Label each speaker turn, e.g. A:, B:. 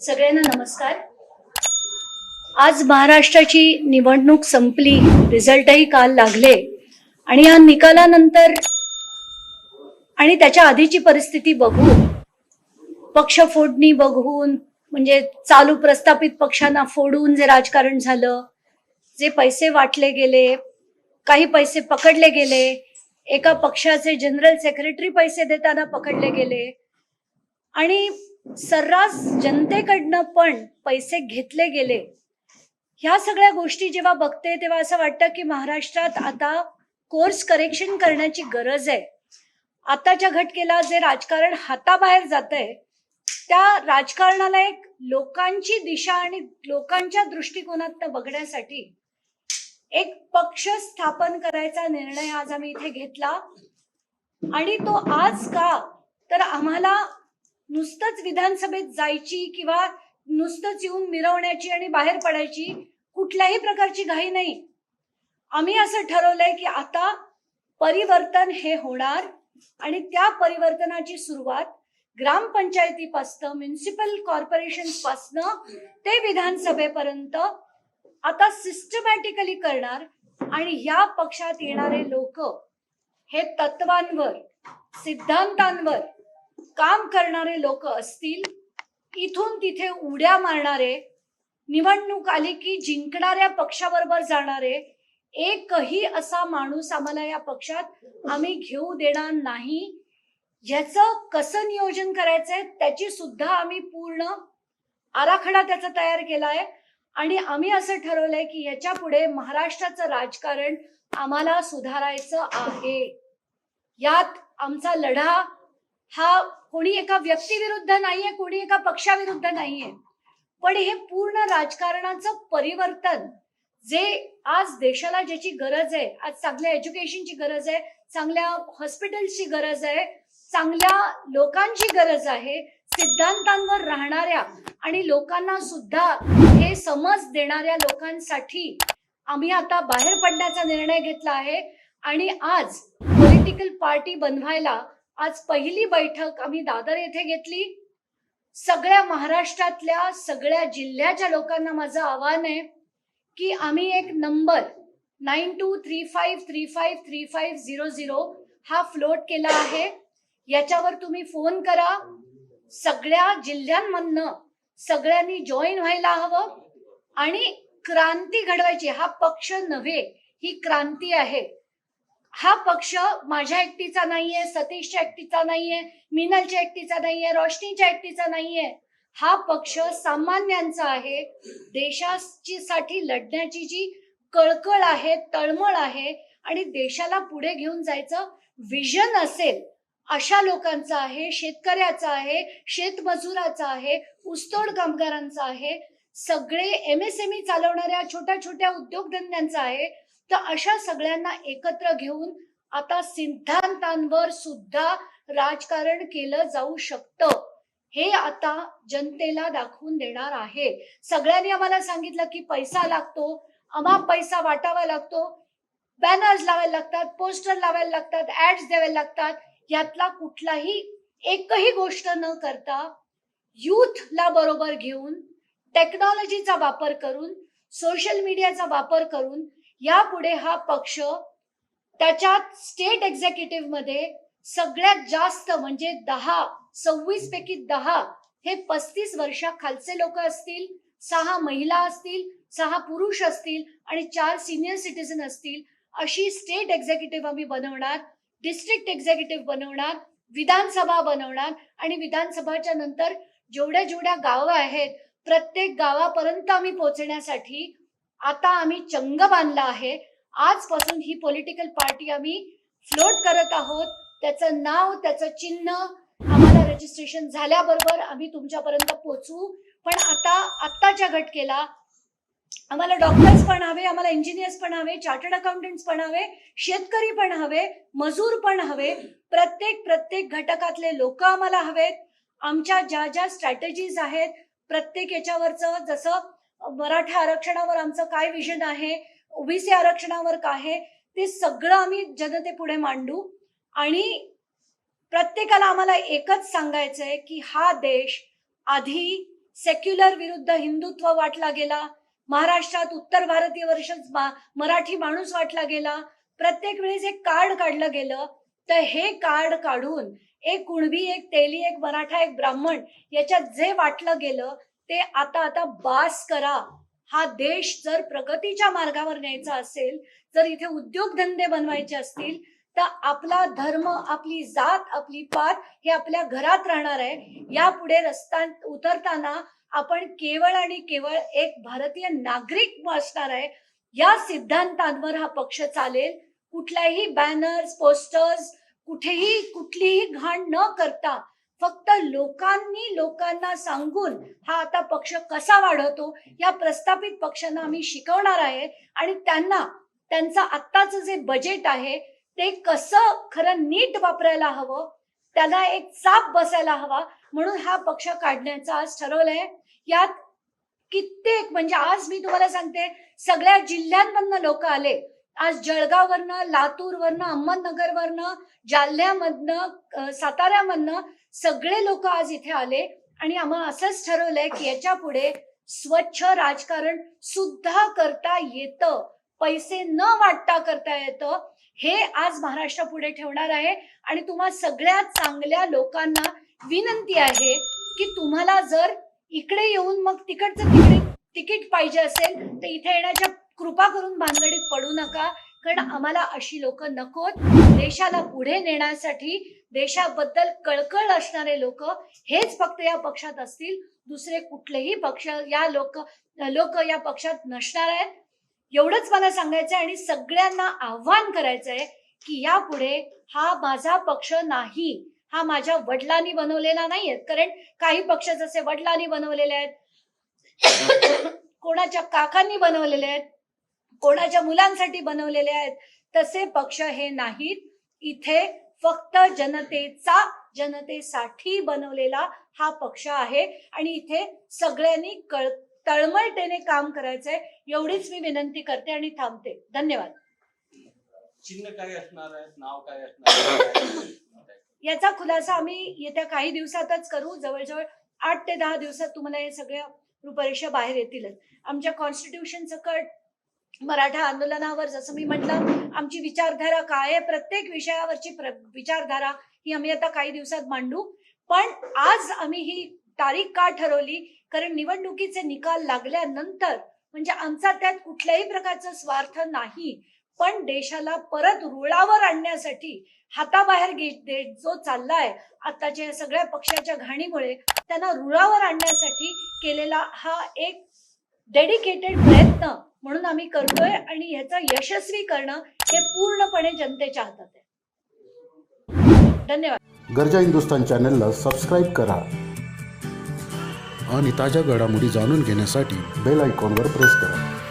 A: सगळ्यांना नमस्कार. आज महाराष्ट्राची निवडणूक संपली रिझल्टही काल लागले आणि या निकालानंतर आणि त्याच्या आधीची परिस्थिती बघून पक्ष फोडणी बघून म्हणजे चालू प्रस्थापित पक्षांना फोडून जे राजकारण झालं जे पैसे वाटले गेले काही पैसे पकडले गेले एका पक्षाचे जनरल सेक्रेटरी पैसे देताना पकडले गेले आणि सर्रास जनतेकडनं पण पैसे घेतले गेले. ह्या सगळ्या गोष्टी जेव्हा बघते तेव्हा असं वाटतं की महाराष्ट्रात आता कोर्स करेक्शन करण्याची गरज आहे. आताच्या घटकेला जे राजकारण हाताबाहेर जात आहे त्या राजकारणाला एक लोकांची दिशा आणि लोकांच्या दृष्टिकोनात बघण्यासाठी एक पक्ष स्थापन करायचा निर्णय आज आम्ही इथे घेतला. आणि तो आज का? तर आम्हाला नुसतंच विधानसभेत जायची किंवा नुसतंच येऊन मिरवण्याची आणि बाहेर पडायची कुठल्याही प्रकारची घाई नाही. आम्ही असं ठरवलंय की आता परिवर्तन हे होणार आणि त्या परिवर्तनाची सुरुवात ग्रामपंचायतीपासनं म्युन्सिपल कॉर्पोरेशन पासनं ते विधानसभेपर्यंत आता सिस्टमॅटिकली करणार आणि या पक्षात येणारे लोक हे तत्वांवर सिद्धांतांवर काम करणारे लोक असतील इथून तिथे उड्या मारणारे निवडणूक आली की जिंकणाऱ्या पक्षाबरोबर जाणारे एकही असा माणूस आम्हाला या पक्षात आम्ही घेऊ देणार नाही. ह्याचं कसं नियोजन करायचंय त्याची सुद्धा आम्ही पूर्ण आराखडा त्याचा तयार केलाय. आणि आम्ही असं ठरवलंय की याच्यापुढे महाराष्ट्राचं राजकारण आम्हाला सुधारायचं आहे. यात आमचा लढा हा कोणी एका व्यक्तीविरुद्ध नाहीये कोणी एका पक्षाविरुद्ध नाहीये. पण हे पूर्ण राजकारणाचं परिवर्तन जे आज देशाला ज्याची गरज आहे आज चांगल्या एज्युकेशनची गरज आहे चांगल्या हॉस्पिटल्सची गरज आहे चांगल्या लोकांची गरज आहे सिद्धांतांवर राहणाऱ्या आणि लोकांना सुद्धा हे समज देणाऱ्या लोकांसाठी आम्ही आता बाहेर पडण्याचा निर्णय घेतला आहे. आणि आज पॉलिटिकल पार्टी बनवायला आज पहिली बैठक आम्ही दादर येथे घेतली. सगळ्या महाराष्ट्रातल्या सगळ्या जिल्ह्याच्या लोकांना माझं आव्हान आहे की आम्ही एक number nine two three five three five three five zero zero हा फ्लोट केला आहे. याच्यावर तुम्ही फोन करा. सगळ्या जिल्ह्यांमधनं सगळ्यांनी जॉईन व्हायला हवं आणि क्रांती घडवायची. हा पक्ष नव्हे ही क्रांती आहे. हा पक्ष माझ्या एकटीचा नाहीये सतीशच्या एकटीचा नाहीये मिनलच्या एकटीचा नाहीये रोशनीच्या एकटीचा नाहीये. हा पक्ष सामान्यांचा आहे. देशाची साठी लढण्याची जी कळकळ आहे तळमळ आहे आणि देशाला पुढे घेऊन जायचं विजन असेल अशा लोकांचा आहे शेतकऱ्याचा आहे शेतमजुराचा आहे ऊसतोड कामगारांचा आहे. सगळे एम एस एम ई चालवणाऱ्या छोट्या छोट्या उद्योगधंद्यांचा आहे. तर अशा सगळ्यांना एकत्र घेऊन आता सिद्धांतांवर सुद्धा राजकारण केलं जाऊ शकतं. हे आता जनतेला दाखवून देणार आहे. सगळ्यांनी आम्हाला सांगितलं की पैसा लागतो आम्हा पैसा वाटावा लागतो. बॅनर्स लावायला लागतात पोस्टर लावायला लागतात ऍड्स द्यावे लागतात. यातला कुठलाही एकही गोष्ट न करता युथला बरोबर घेऊन टेक्नॉलॉजीचा वापर करून सोशल मीडियाचा वापर करून यापुढे हा पक्ष त्याच्यात स्टेट एक्झिक्युटिव्हमध्ये सगळ्यात जास्त म्हणजे दहा सव्वीस पैकी दहा हे पस्तीस वर्षा खालचे लोक असतील सहा महिला असतील सहा पुरुष असतील आणि चार सिनियर सिटीजन असतील अशी स्टेट एक्झिक्युटिव्ह आम्ही बनवणार डिस्ट्रिक्ट एक्झिक्युटिव्ह बनवणार विधानसभा बनवणार आणि विधानसभाच्या नंतर जेवढ्या जेवढ्या गावं आहेत प्रत्येक गावापर्यंत आम्ही पोहोचण्यासाठी आता आम्ही चंग बांधला आहे. आजपासून ही पॉलिटिकल पार्टी आम्ही फ्लोट करत आहोत. त्याचं नाव त्याचं चिन्ह आम्हाला रजिस्ट्रेशन झाल्याबरोबर आम्ही तुमच्यापर्यंत पोचू पण आता आत्ताच्या घटकेला आम्हाला डॉक्टर्स पण हवे आम्हाला इंजिनियर्स पण हवे चार्टर्ड अकाउंटंट्स पण हवे शेतकरी पण हवे मजूर पण हवे प्रत्येक प्रत्येक घटकातले लोक आम्हाला हवेत. आमच्या ज्या ज्या स्ट्रॅटेजीज आहेत प्रत्येक याच्यावरचं जसं मराठा आरक्षणावर आमचं काय विजन आहे? ओबीसी आरक्षणावर काय आहे? ते सगळं आम्ही जनतेपुढे मांडू. आणि प्रत्येकाला आम्हाला एकच सांगायचंय की हा देश आधी सेक्युलर विरुद्ध हिंदुत्व वाटला गेला. महाराष्ट्रात उत्तर भारतीय वर्षच मराठी माणूस वाटला गेला. प्रत्येक वेळेस एक कार्ड काढलं गेलं. तर हे कार्ड काढून एक कुणबी एक तेली एक मराठा एक ब्राह्मण याच्यात जे वाटलं गेलं ते आता आता बास करा. हा देश जर प्रगतीच्या मार्गावर न्यायचा असेल जर इथे उद्योगधंदे बनवायचे असतील तर आपला धर्म आपली जात आपली पात हे आपल्या घरात राहणार आहे. यापुढे रस्ता उतरताना आपण केवळ आणि केवळ एक भारतीय नागरिक असणार आहे. या सिद्धांतांवर हा पक्ष चालेल. कुठल्याही बॅनर्स पोस्टर्स कुठेही कुठलीही घाण न करता फक्त लोकांनी लोकांना सांगून हा आता पक्ष कसा वाढवतो या प्रस्थापित पक्षांना आम्ही शिकवणार आहे आणि त्यांना त्यांचं आत्ताचं जे बजेट आहे ते कसं खरं नीट वापरायला हवं त्याला एक चाप बसायला हवा म्हणून हा पक्ष काढण्याचं आज ठरवलंय. यात कित्येक म्हणजे आज मी तुम्हाला सांगते सगळ्या जिल्ह्यांमधनं लोक आले. आज जळगाववरनं लातूरवरनं अहमदनगरवरनं जालन्यामधनं साताऱ्यामधनं सगळे लोक आज इथे आले आणि आम्हाला असंच ठरवलंय की याच्यापुढे स्वच्छ राजकारण सुद्धा करता येतं. पैसे न वाटता करता येतं. हे आज महाराष्ट्र पुढे ठेवणार आहे. आणि तुम्हा सगळ्या चांगल्या लोकांना विनंती आहे की तुम्हाला जर इकडे येऊन मग तिकडचं तिकडे तिकीट पाहिजे असेल तर इथे येण्याच्या कृपा करून भानगडीत पडू नका. कारण आम्हाला अशी लोक नकोत. देशाला पुढे नेण्यासाठी देशाबद्दल कळकळ असणारे लोक हेच फक्त या पक्षात असतील. दुसरे कुठलेही पक्ष या लोक लोक या पक्षात नसणार आहेत. एवढंच मला सांगायचंय आणि सगळ्यांना आव्हान करायचंय की यापुढे हा माझा पक्ष नाही. हा माझ्या वडिलांनी बनवलेला नाहीये कारण काही पक्ष जसे वडिलांनी बनवलेले आहेत कोणाच्या काकांनी बनवलेले आहेत कोणाच्या मुलांसाठी बनवलेले आहेत तसे पक्ष हे नाहीत. इथे फक्त जनतेचा जनतेसाठी बनवलेला हा पक्ष आहे. आणि इथे सगळ्यांनी कळ तळमळतेने काम करायचंय एवढीच मी विनंती करते आणि थांबते. धन्यवाद.
B: चिन्ह काय असणार आहे नाव काय असणार
A: याचा खुलासा आम्ही येत्या काही दिवसातच करू. जवळजवळ आठ ते दहा दिवसात तुम्हाला हे सगळ्या रूपरेषा बाहेर येतीलच. आमच्या कॉन्स्टिट्यूशन सकट मराठा आंदोलनावर जसं मी म्हटलं आमची विचारधारा काय आहे? प्रत्येक विषयावरची प्र- विचारधारा ही आम्ही आता काही दिवसात मांडू. पण आज आम्ही ही तारीख का ठरवली? कारण निवडणुकीचे निकाल लागल्यानंतर म्हणजे आमचा त्यात कुठल्याही प्रकारचा स्वार्थ नाही. पण देशाला परत रुळावर आणण्यासाठी हाताबाहेर जो चाललाय आताच्या सगळ्या पक्षाच्या घाणीमुळे त्यांना रुळावर आणण्यासाठी केलेला हा एक डेडिकेटेड प्रयत्न म्हणून आम्ही करतोय आणि ह्याचा यशस्वी करणं हे पूर्णपणे जनतेच्या हातात आहे. धन्यवाद.
C: गरजा हिंदुस्तान चॅनलला सबस्क्राईब करा
D: आणि ताज्या घडामोडी जाणून घेण्यासाठी
C: बेल आयकॉनवर प्रेस करा.